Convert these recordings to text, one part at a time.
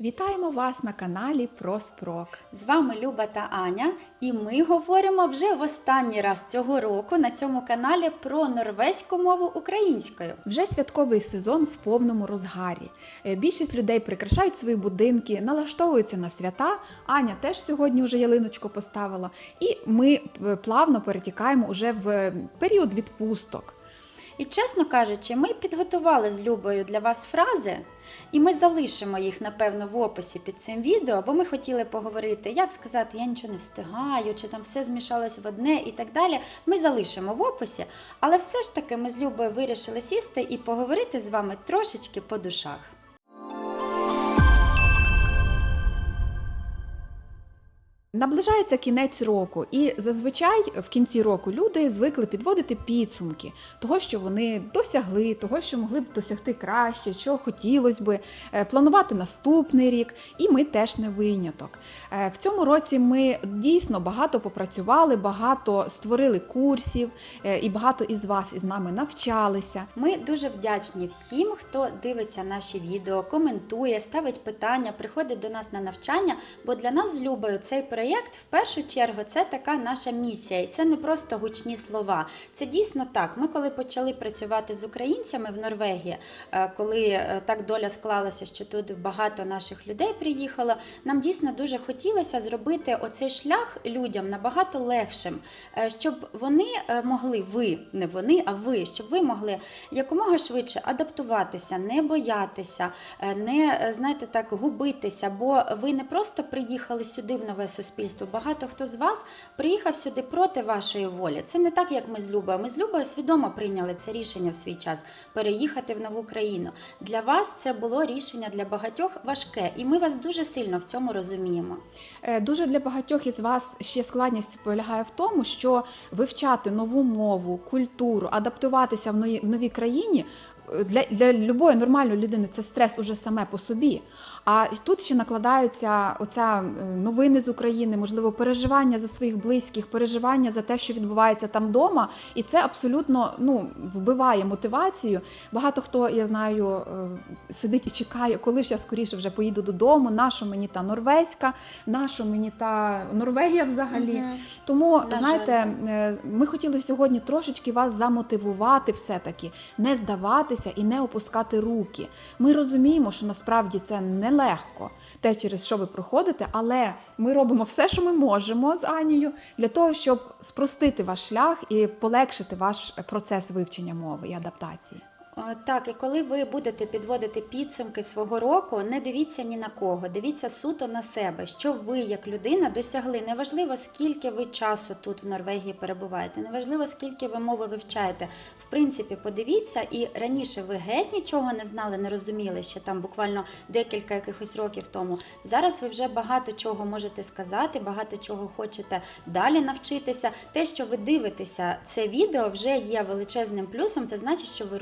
Вітаємо вас на каналі про Спрок. З вами Люба та Аня, і ми говоримо вже в останній раз цього року на цьому каналі про норвезьку мову українською. Вже святковий сезон в повному розгарі. Е, Більшість людей прикрашають свої будинки, налаштовуються на свята. Аня теж сьогодні вже ялиночку поставила. І ми е, плавно перетікаємо уже в е, період відпусток. І чесно кажучи, ми підготували з Любою для вас фрази, і ми залишимо їх, напевно, в описі під цим відео, бо ми хотіли поговорити, як сказати, я нічого не встигаю, чи там все змішалось в одне і так далі. Ми залишимо в описі, але все ж таки ми з Любою вирішили сісти і поговорити з вами трошечки по душах. Наближається кінець року, і зазвичай в кінці року люди звикли підводити підсумки того, що вони досягли, того, що могли б досягти краще, що хотілося би, е, планувати наступний рік. І ми теж не виняток. Е, В цьому році ми дійсно багато попрацювали, багато створили курсів, е, і багато із вас із нами навчалися. Ми дуже вдячні всім, хто дивиться наші відео, коментує, ставить питання, приходить до нас на навчання. Бо для нас з Любою цей проєкт в першу чергу це така наша місія, і це не просто гучні слова. Це дійсно так. Ми коли почали працювати з українцями в Норвегії, е, коли е, так доля склалася, що тут багато наших людей приїхало, нам дійсно дуже хотілося зробити оцей шлях людям набагато легшим, е, щоб вони могли, ви, не вони, а ви, щоб ви могли якомога швидше адаптуватися, не боятися, не знаєте так, губитися, бо ви не просто приїхали сюди в нове суспільство. Багато хто з вас приїхав сюди проти вашої волі. Це не так, як ми з Любою. Ми з Любою свідомо прийняли це рішення в свій час переїхати в нову країну. Для вас це було рішення для багатьох важке, і ми вас дуже сильно в цьому розуміємо. Е, Дуже для багатьох із вас ще складність полягає в тому, що вивчати нову мову, культуру, адаптуватися в новій країні. Для, для любої нормальної людини це стрес уже саме по собі. А тут ще накладаються оця е, новини з України, можливо, переживання за своїх близьких, переживання за те, що відбувається там вдома, і це абсолютно ну, вбиває мотивацію. Багато хто, я знаю, е, сидить і чекає, коли ж я скоріше вже поїду додому, нащо мені та норвезька, нащо мені та Норвегія взагалі. Мгм. Тому, На знаєте, жаль, е, ми хотіли сьогодні трошечки вас замотивувати все-таки, не здаватися і не опускати руки. Ми розуміємо, що насправді це нелегко, те, через що ви проходите, але ми робимо все, що ми можемо з Анією, для того, щоб спростити ваш шлях і полегшити ваш процес вивчення мови і адаптації. Так, і коли ви будете підводити підсумки свого року, не дивіться ні на кого, дивіться суто на себе, що ви, як людина, досягли. Неважливо, скільки ви часу тут в Норвегії перебуваєте, неважливо, скільки ви мови вивчаєте. В принципі, подивіться, і раніше ви геть нічого не знали, не розуміли ще там буквально декілька якихось років тому. Зараз ви вже багато чого можете сказати, багато чого хочете далі навчитися. Те, що ви дивитеся це відео, вже є величезним плюсом. Це значить, що ви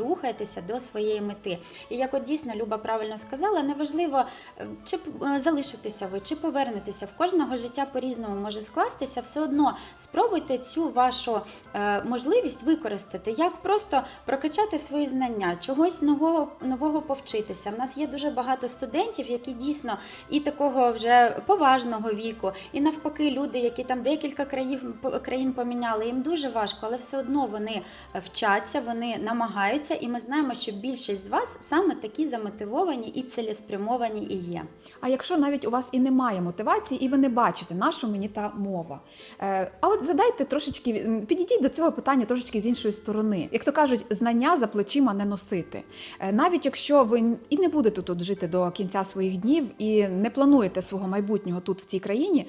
рухаєтеся до своєї мети. І як от дійсно Люба правильно сказала, неважливо, е, чи е, залишитеся ви, чи повернетеся. В кожного життя по-різному може скластися. Все одно спробуйте цю вашу е, можливість використати, як просто прокачати свої знання, чогось нового нового повчитися. В нас є дуже багато студентів, які дійсно і такого вже поважного віку, і навпаки, люди, які там декілька країн країн поміняли, їм дуже важко, але все одно вони вчаться, вони намагаються, і ми знаємо, що більшість з вас саме такі замотивовані і цілеспрямовані і є. А якщо навіть у вас і немає мотивації, і ви не бачите, на що мені та мова. Е, а от задайте трошечки, підійдіть до цього питання трошечки з іншої сторони. Як то кажуть, знання за плечима не носити. Е, навіть якщо ви і не будете тут жити до кінця своїх днів і не плануєте свого майбутнього тут в цій країні,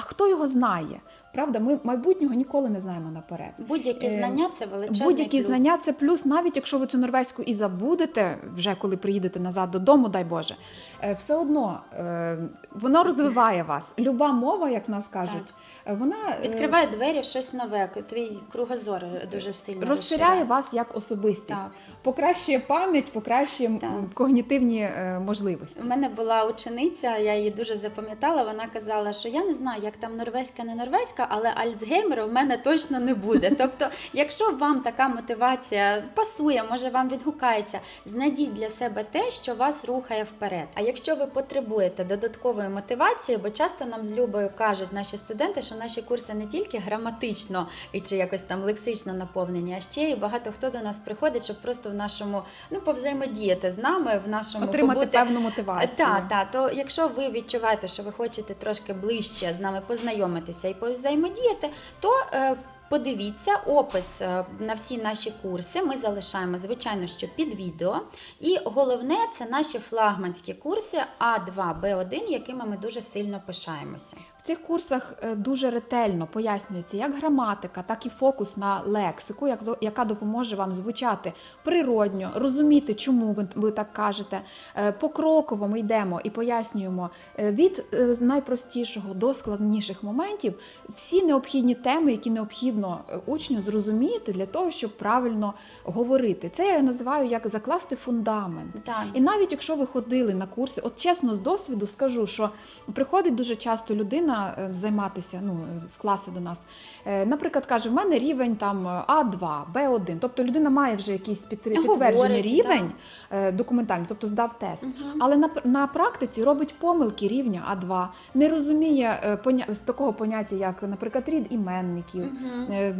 а хто його знає? Правда, ми майбутнього ніколи не знаємо наперед. Будь-які Е, знання це величезний Будь-які плюс. знання це плюс, навіть якщо ви цю норвезьку і забудете, вже коли приїдете назад додому, дай Боже, е, все одно е, воно розвиває вас. Люба мова, як в нас кажуть, Е, Вона Відкриває двері щось нове. Твій кругозор дуже сильно розширяє вас як особистість, Так. покращує пам'ять, покращує Так. когнітивні можливості. У мене була учениця, я її дуже запам'ятала. Вона казала, що я не знаю, як там норвезька, не норвезька, але Альцгеймера в мене точно не буде. Тобто, якщо вам така мотивація пасує, може вам відгукається, знайдіть для себе те, що вас рухає вперед. А якщо ви потребуєте додаткової мотивації, бо часто нам з Любою кажуть наші студенти, що наші курси не тільки граматично і чи якось там лексично наповнені, а ще й багато хто до нас приходить, щоб просто в нашому ну повзаємодіяти з нами в нашому Отримати побути певну мотивацію. так, так. То якщо ви відчуваєте, що ви хочете трошки ближче з нами познайомитися і повзаємодіяти, то е, Подивіться опис е, на всі наші курси. Ми залишаємо, звичайно, що під відео. І головне це наші флагманські курси А2, Б1, якими ми дуже сильно пишаємося. В цих курсах е, дуже ретельно пояснюється як граматика, так і фокус на лексику, яка допоможе вам звучати природньо, розуміти, чому ви, так кажете. Е, Покроково ми йдемо і пояснюємо від найпростішого до складніших моментів всі необхідні теми, які необхідно е, учню зрозуміти для того, щоб правильно говорити. Це я називаю як закласти фундамент. Так. І навіть якщо ви ходили на курси, от чесно з досвіду скажу, що приходить дуже часто людина е, займатися ну, в класи до нас. Е, Наприклад, каже, в мене рівень там А2, Б1. Тобто людина має вже якийсь під- підтверджений Говорить, рівень е, документальний, тобто здав тест. Але на, на практиці робить помилки рівня А2, не розуміє поня... такого поняття, як, наприклад, рід іменників,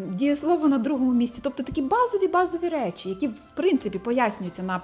дієслово на другому місці. Тобто такі базові базові речі, які в принципі пояснюються на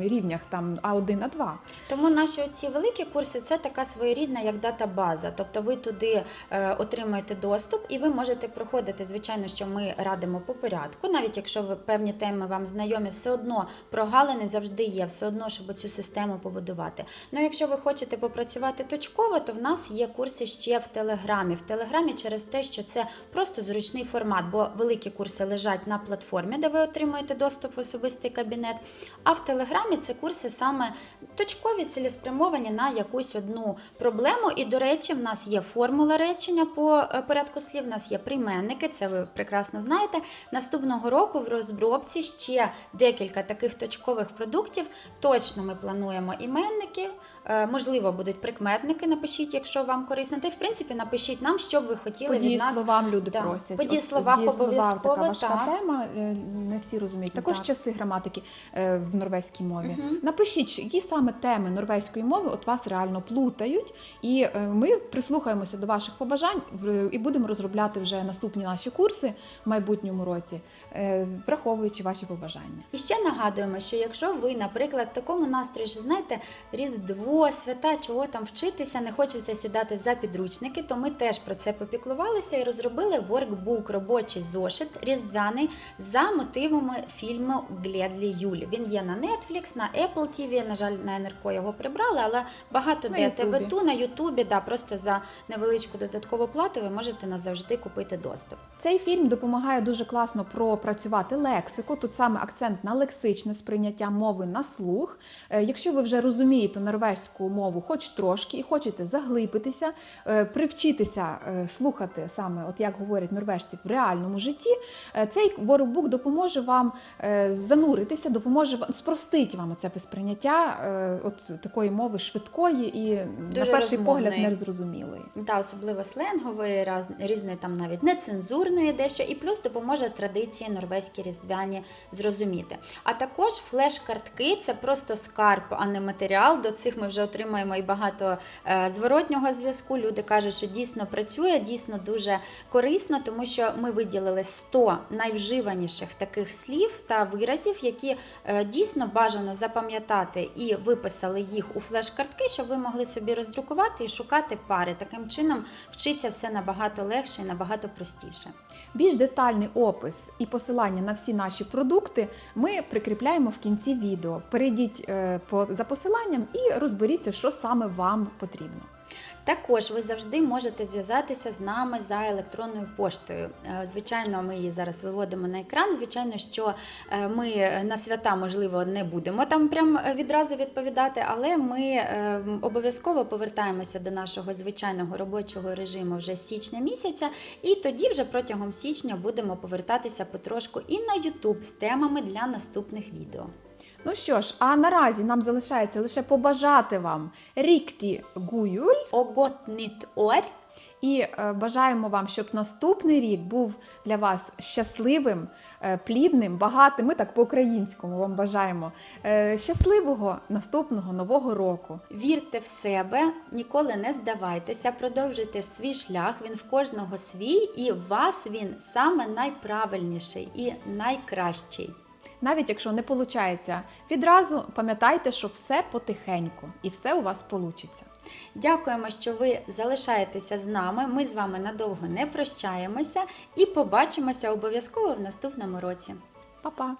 рівнях там А1, А2. Тому наші оці великі курси це така своєрідна як датабаза. Тобто ви туди е, отримуєте доступ і ви можете проходити. Звичайно, що ми радимо по порядку. Навіть якщо ви певні теми вам знайомі, все одно прогалини завжди є, все одно, щоб цю систему побудувати. Ну, якщо ви хочете попрацювати точково, то в нас є курси ще в Телеграмі. В Телеграмі через те, що це просто зручний формат, бо великі курси лежать на платформі, де ви отримуєте доступ в особистий кабінет. А в Телеграмі це курси саме точкові, цілеспрямовані на якусь одну проблему. І, до речі, в нас є формула речення по е, порядку слів, в нас є прийменники, це ви прекрасно знаєте. Наступного року в розробці ще декілька таких точкових продуктів. Точно ми плануємо іменники, е, можливо, будуть прикметники. Напишіть, якщо вам корисно. Та й в принципі напишіть нам, що б ви хотіли По від нас. дієсловам люди Да, просять. по От дієсловах дієслова обов'язково, така важка так. тема, е, не всі розуміють. Також Так. часи граматики е, в норвезькій мові. Напишіть, які саме теми норвезької мови от вас реально плутають, і е, ми прислухаємося до ваших побажань і будемо розробляти вже наступні наші курси в майбутньому році, е, враховуючи ваші побажання. І ще нагадуємо, що якщо ви, наприклад, в такому настрої, що знаєте, Різдво, свята, чого там вчитися, не хочеться сідати за підручники, то ми теж про це попіклувалися і розробили воркбук, робочий зошит різдвяний за мотивами фільму Гледлі Юль. Він є на Netflix, на Apple TV, на жаль, на НРК його прибрали, але багато На де. ТВ2, на Ютубі, да, просто за невеличку додаткову плату ви можете назавжди купити доступ. Цей фільм допомагає дуже класно пропрацювати лексику. Тут саме акцент на лексичне сприйняття мови на слух. Е, Якщо ви вже розумієте норвезьку мову, хоч трошки, і хочете заглибитися, е, привчитися е, слухати саме, от як говорять норвежці, в реальному житті, цей воркбук допоможе вам зануритися, допоможе вам спростить вам це сприйняття от такої мови швидкої і Дуже на перший погляд розмовної. незрозумілої. Та особливо сленгової, різної там навіть нецензурної дещо, і плюс допоможе традиції норвезькі різдвяні зрозуміти. А також флеш-картки це просто скарб, а не матеріал. До цих ми вже отримаємо і багато е, зворотнього зв'язку. Люди кажуть, що дійсно працює, дійсно дуже корисно, тому що ми виділили 100 найвживаніших таких слів та виразів, які е, дійсно бажано запам'ятати і виписали їх у флеш-картки, щоб ви могли собі роздрукувати і шукати пари. Таким чином вчиться все набагато легше і набагато простіше. Більш детальний опис і посилання на всі наші продукти ми прикріпляємо в кінці відео. Перейдіть е, за посиланням і розберіться, що саме вам потрібно. Також ви завжди можете зв'язатися з нами за електронною поштою. Е, Звичайно, ми її зараз виводимо на екран. Звичайно, що е, ми на свята, можливо, не будемо там прям відразу відповідати, але ми е, обов'язково повертаємося до нашого звичайного робочого режиму вже з січня місяця, і тоді вже протягом січня будемо повертатися потрошку і на YouTube з темами для наступних відео. Ну що ж, а наразі нам залишається лише побажати вам рікті гуюль nytt år! і е, бажаємо вам, щоб наступний рік був для вас щасливим, е, плідним, багатим. Ми так по-українському вам бажаємо е, щасливого наступного нового року. Вірте в себе, ніколи не здавайтеся, продовжуйте свій шлях. Він в кожного свій, і в вас він саме найправильніший і найкращий. Навіть якщо не виходить відразу, пам'ятайте, що все потихеньку і все у вас вийде. Дякуємо, що ви залишаєтеся з нами. Ми з вами надовго не прощаємося і побачимося обов'язково в наступному році. Па-па!